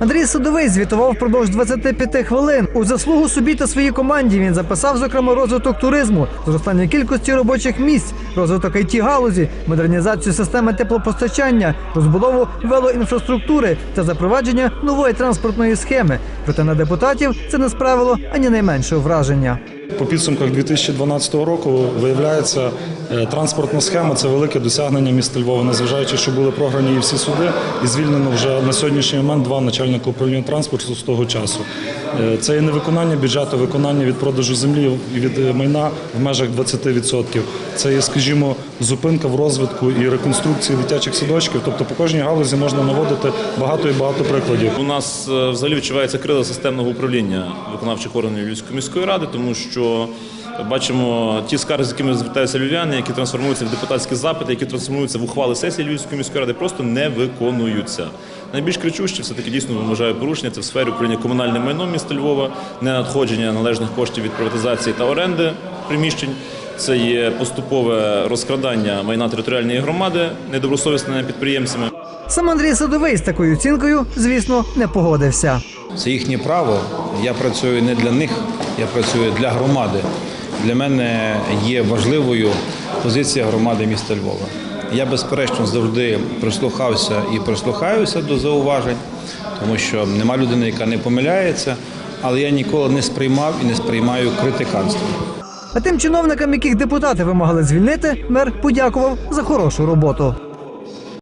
Андрій Садовий звітував впродовж 25 хвилин. У заслугу собі та своїй команді він записав, зокрема, розвиток туризму, зростання кількості робочих місць, розвиток it галузі, модернізацію системи теплопостачання, розбудову велоінфраструктури та запровадження нової транспортної схеми. Проте на депутатів це не справило ані найменшого враження. По підсумках 2012 року виявляється, е, транспортна схема це велике досягнення міста Львова, незважаючи, що були програні і всі суди, і звільнено вже на сьогоднішній момент два начальника управління транспорту з того часу. Е, Це є не виконання бюджету, виконання від продажу землі і від е, майна в межах 20%. Це є, скажімо, зупинка в розвитку і реконструкції дитячих садочків. Тобто по кожній галузі можна наводити багато і багато прикладів. У нас взагалі відчувається криза системного управління виконавчих органів Львівської міської ради, тому що бачимо ті скарги, з якими звертаються львів'яни, які трансформуються в депутатські запити, які трансформуються в ухвали сесії Львівської міської ради, просто не виконуються. Найбільш кричуще все таки дійсно вважаю порушення це в сфері управління комунальним майном міста Львова, не надходження належних коштів від приватизації та оренди приміщень. Це є поступове розкрадання майна територіальної громади недобросовісними підприємцями. Сам Андрій Садовий з такою оцінкою, звісно, не погодився. Це їхнє право. Я працюю не для них, я працюю для громади. Для мене є важливою позиція громади міста Львова. Я, безперечно, завжди прислухався і прислухаюся до зауважень, тому що нема людини, яка не помиляється, але я ніколи не сприймав і не сприймаю критиканство. А тим чиновникам, яких депутати вимагали звільнити, мер подякував за хорошу роботу.